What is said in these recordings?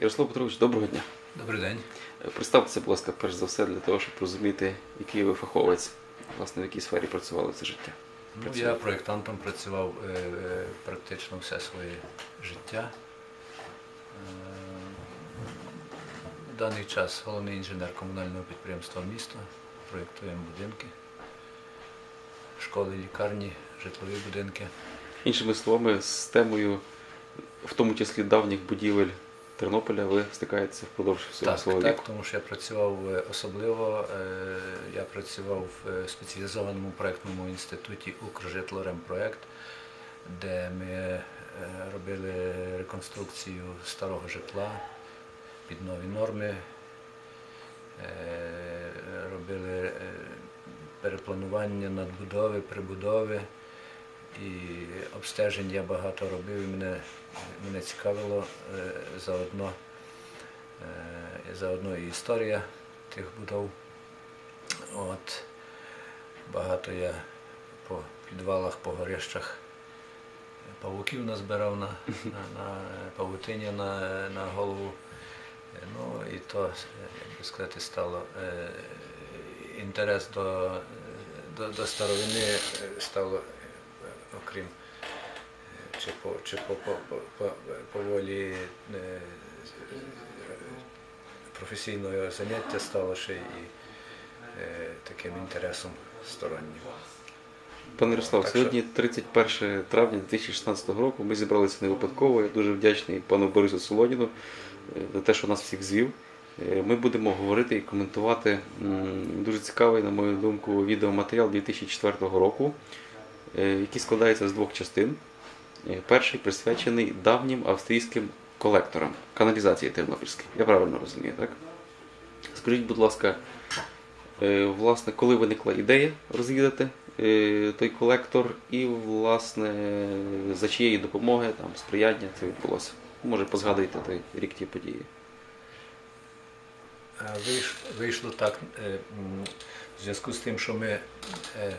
Ярослав Петрович, доброго дня. Добрий день. Е, Представтеся, будь ласка, перш за все, для того, щоб розуміти, який ви фаховець, власне, в якій сфері працювали все життя. Ну, я проєктантом працював е, е, практично все своє життя. Е, В даний час головний інженер комунального підприємства міста. Проєктуємо будинки, школи, лікарні, житлові будинки. Іншими словами, з темою, в тому числі давніх будівель Тернополя, ви стикаєтеся впродовж всього Так, свого так, віку. тому що я працював е, особливо, е, я працював в е, спеціалізованому проєктному інституті Укржитлоремпроект, де ми робили реконструкцію старого житла під нові норми, робили перепланування надбудови, прибудови. І обстежень я багато робив, і мене, мене цікавило е, заодно Е, Заодно і історія тих будов. От. Багато я по підвалах, по горищах павуків назбирав на, на, на павутині на, на голову. Ну і то, як би сказати, стало е, інтерес до, до, до старовини стало, окрім е, чи по, чи по, по, по, по, волі е, професійного заняття стало ще і е, таким інтересом стороннім. Пане Ярослав, Так сьогодні 31 травня 2016 року. Ми зібралися не випадково. Я дуже вдячний пану Борису Солоніну за те, що нас всіх звів. Ми будемо говорити і коментувати дуже цікавий, на мою думку, відеоматеріал 2004 року, який складається з двох частин. Е, Перший присвячений давнім австрійським колекторам каналізації Тернопільській. Я правильно розумію, так? Скажіть, будь ласка, Е, Власне, коли виникла ідея розвідати е, той колектор, і, власне, за чиєї допомоги, там, сприяння це відбулося. Може, позгадуйте той рік ті події. Вийшло так е, в зв'язку з тим, що ми е, е, е,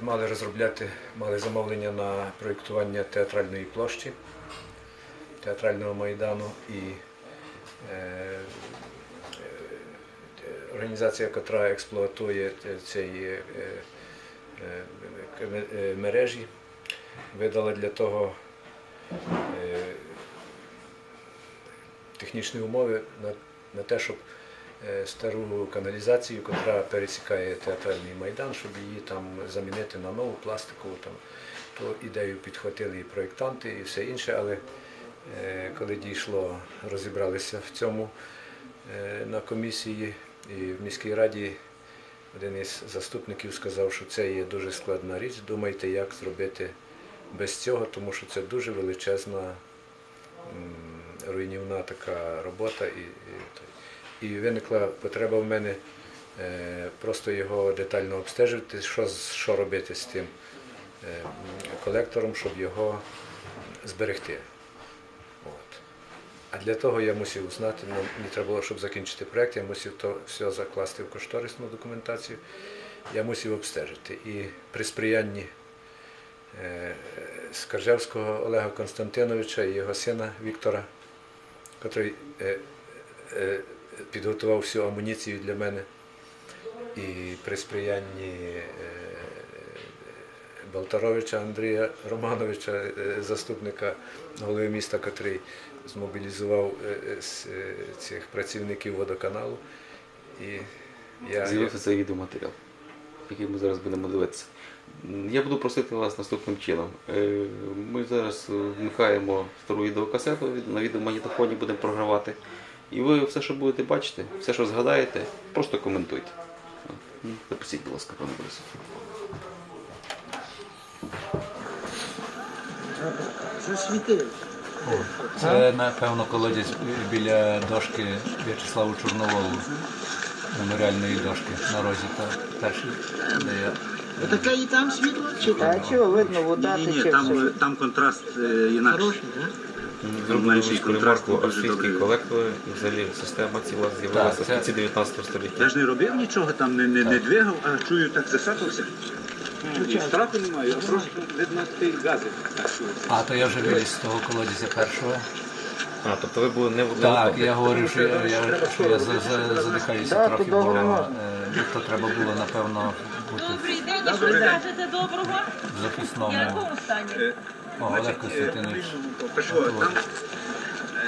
мали розробляти, мали замовлення на проєктування театральної площі, театрального майдану і е, е, організація, яка експлуатує е, е, е, е, мережі, видала для того е, технічні умови на, на те, щоб е, стару каналізацію, яка пересікає театральний майдан, щоб її там замінити на нову пластикову. Там, ту ідею підхватили і проєктанти, і все інше, але е, коли дійшло, розібралися в цьому е, на комісії і в міській раді. Один із заступників сказав, що це є дуже складна річ. Думайте, як зробити без цього, тому що це дуже величезна руйнівна така робота. І, і. І виникла потреба в мене е, просто його детально обстежити, що, що робити з тим е, колектором, щоб його зберегти. От. А для того я мусив знати, ну, мені треба було, щоб закінчити проєкт, я мусив то все закласти в кошторисну документацію, я мусив обстежити. І при сприянні е, Скаржевського Олега Константиновича і його сина Віктора, е, підготував всю амуніцію для мене, і при сприянні е, Болтаровича Андрія Романовича, е, заступника голови міста, який змобілізував е, цих працівників водоканалу. З'явився цей відеоматеріал, який ми зараз будемо дивитися. Я буду просити вас наступним чином. Ми зараз вмикаємо стару відеокасету, на відеомагнітофоні будемо програвати. І ви все, що будете бачити, все, що згадаєте, просто коментуйте. М, будь ласка, пане Борису. Це, напевно, колодязь біля дошки В'ячеславу Чорноволу, меморіальної дошки на розі та де я Таке і там світло? Чи А чого видно, вода Ні, ні, тече там, там контраст е, інакший. Хороший, так? Зробили менший контраст, дуже австрійські і взагалі система ціла з'явилася в кінці 19 століття. Я ж не робив нічого, там не, не, не двигав, а чую, так засапався. І страху немає, а просто видно ті гази. А, то я вже виліз з того колодязя першого. А, тобто ви були не в Так, я говорив, що я, я, що я за- за- задихаюся трохи, бо е, то треба було, напевно, бути Добрий день, що скажете доброго? в В якому стані? Е, О, Олег Костянтинович. е, там,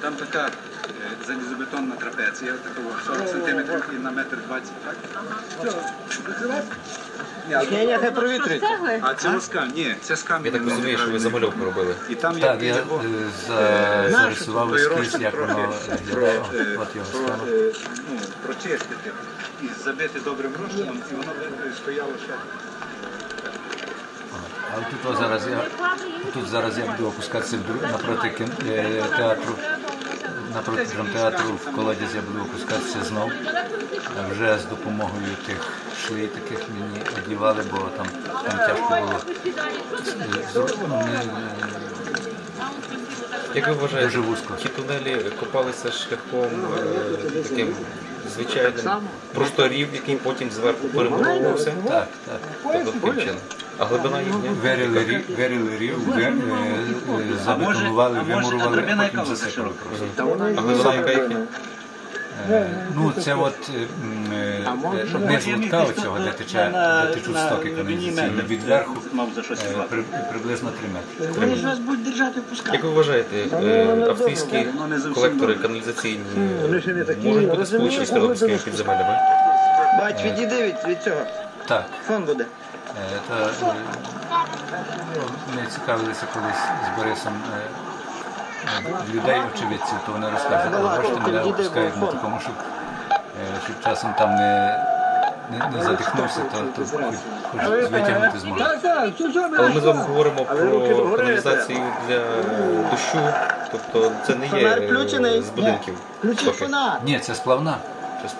там така е, залізобетонна трапеція, такого 40 сантиметрів і на метр 20, так? Ні, ні, хай провітрюється. А це москаль? Ні, це з камінь. Я так розумію, що ви замальовку робили. І там є Так, я е, за- зарисував ескіз, як воно про, виглядає. е, От його про, схема. е, ну, прочистити і забити добрим розчином, і воно стояло ще. Але тут о, зараз я тут зараз я буду опускатися напроти кін- е, театру, напроти драмтеатру в колодязь я буду опускатися знов. Е, Вже з допомогою тих шлей таких мені одівали, бо там, там тяжко було. е, з- ну, Як ви вважаєте, Дуже вузько. ті тунелі копалися шляхом е, таким звичайним, просто рів, який потім зверху перебудовувався? Так, так. Тобто таким чином. А глибина їхня? Вирили рів, вирили рів, ви- е, е, забетонували, вимурували, а потім засипали просто. А глибина яка їхня? Е, Ну, це от е, м, е, низ оцього, де тече, де течуть стоки каналізаційні, від верху е, при- приблизно 3 метри. Вони ж вас будуть держати в пусках. Як ви вважаєте, е, австрійські колектори каналізаційні можуть бути сполучені з тернопільськими підземеллями? Бач, відійди від, від цього. Так, Фон буде. Е, та, е, ми цікавилися колись з Борисом е, людей, очевидців, то вони розказували, бачите, мене опускають на такому, щоб, щоб часом там не, не, не задихнувся, то, то хоч, витягнути зможу. Але ми з вами говоримо про каналізацію для дощу, тобто це не є з будинків. Ні, це сплавна,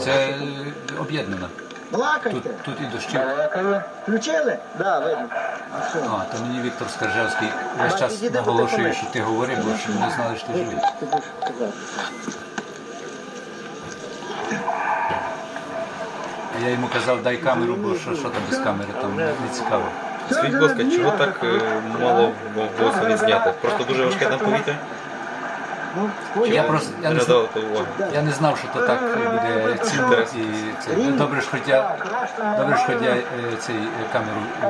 це об'єднана. Балакайте. Тут, тут і дощів. Включили? Да, видно. А, то мені Віктор Скаржевський весь час наголошує, що ти говори, бо щоб не знали, що ти живий. Я йому казав, дай камеру, бо що, що там без камери, там не цікаво. Скажіть, будь ласка, чого так е, мало вдалося відзняти? Просто дуже важке там повітря? Ну, Я просто я не знав, я не знав, що то так буде цінно. І це, добре, що хоч я, добре, що хоч я е, цей е, камеру. е,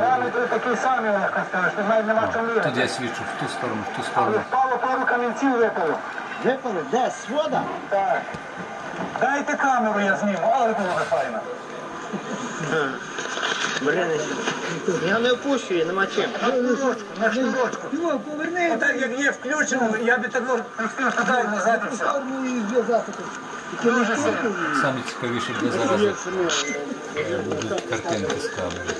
чим Тут я свідчу в ту сторону, в ту сторону. Впало пару камінців випало. Випали? Де? Свода? Так. Дайте камеру, я зніму, але було би файно. Я не опущу, її, нема чим. На шнурочку. Ну, поверни. Так як є включено, я би так туди і назад і все. Дуже сильно. Саме цікавіше для зараз е, будуть картинки з камери.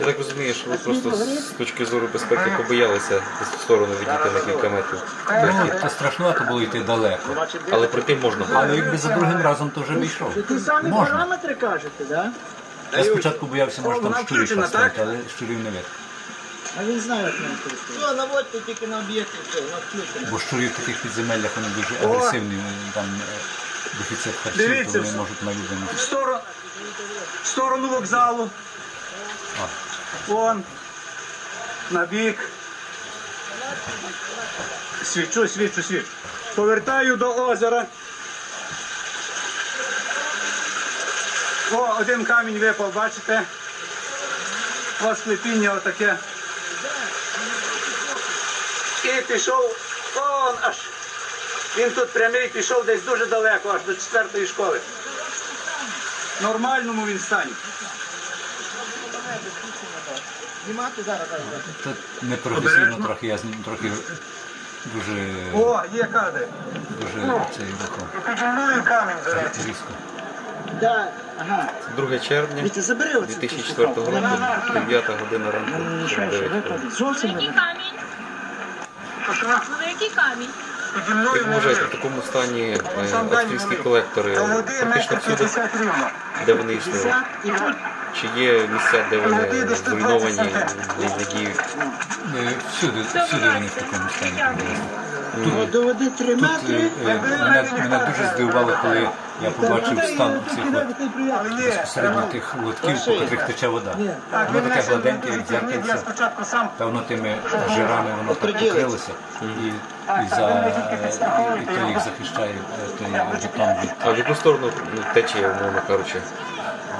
Я так розумію, що ви просто з точки зору безпеки побоялися в сторону відійти на кілька метрів. Ну, то страшнувато було йти далеко. Але пройти можна було. Але якби за другим разом то вже вийшов. Ті самі Можна. параметри кажете, да? Я спочатку боявся, може там щурів поставити, але щурів не видно. А він знає, як нам користується. Все, наводьте тільки на об'єкти, все. Бо щурі в таких підземеллях вони дуже агресивні, вони там е, дефіцит харчів, то вони можуть малювати. В сторону, в сторону вокзалу. Вон. На бік. Свічу, свічу, свічу. Повертаю до озера. О, один камінь випав, бачите? Ось склепіння отаке. І пішов, он аж. Він тут прямий пішов десь дуже далеко, аж до четвертої школи. Нормальному він стані. Знімати зараз, зараз. зараз. Тут непрофесійно трохи, я трохи дуже, О, є кадри. дуже цей рухом. Камінь, до речі. Різко. Да, ага. 2 червня Вітя, забери оце. 2004 року, 9 година ранку, Ну, 49 що, хвилин. випаде? Зовсім Який камінь? Ну? Як ви вважаєте, в такому стані е, австрійські колектори практично всюди, де вони існують? 50 і тут. Чи є місця, де вони зруйновані, не, діють? Е, Всюди, всюди вони в такому стані приблизно. От До води 3 Тут метри. е, е, мене, мене дуже здивувало, коли я побачив стан цих от безпосередньо тих лотків, по котрих тече вода. Воно таке гладеньке, як дзеркальце, спочатку сам та воно тими жирами воно так покрилося, і, і, за, і то їх захищає е, той від А в яку сторону течія, умовно кажучи?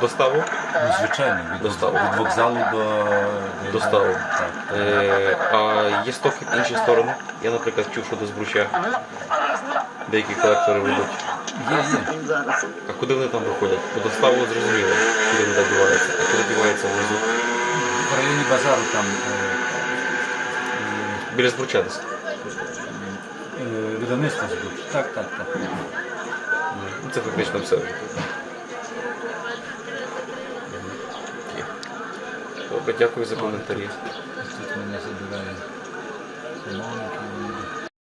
До ставу? ну, звичайно від, До ставу. від вокзалу до, До ставу. Так. Е, а є стоки інші сторони. Я, наприклад, чув, що до збруча. Деякі колектори ведуть. Є, є. А куди вони там виходять? Бо до ставу зрозуміло, куди вода дівається. А куди дівається внизу? В районі базару там е, Біля збруча десь. е, видавництво збуч. Так, так, так. Ну, Це фактично все. Дякую за коментарі. Тут мене забирає.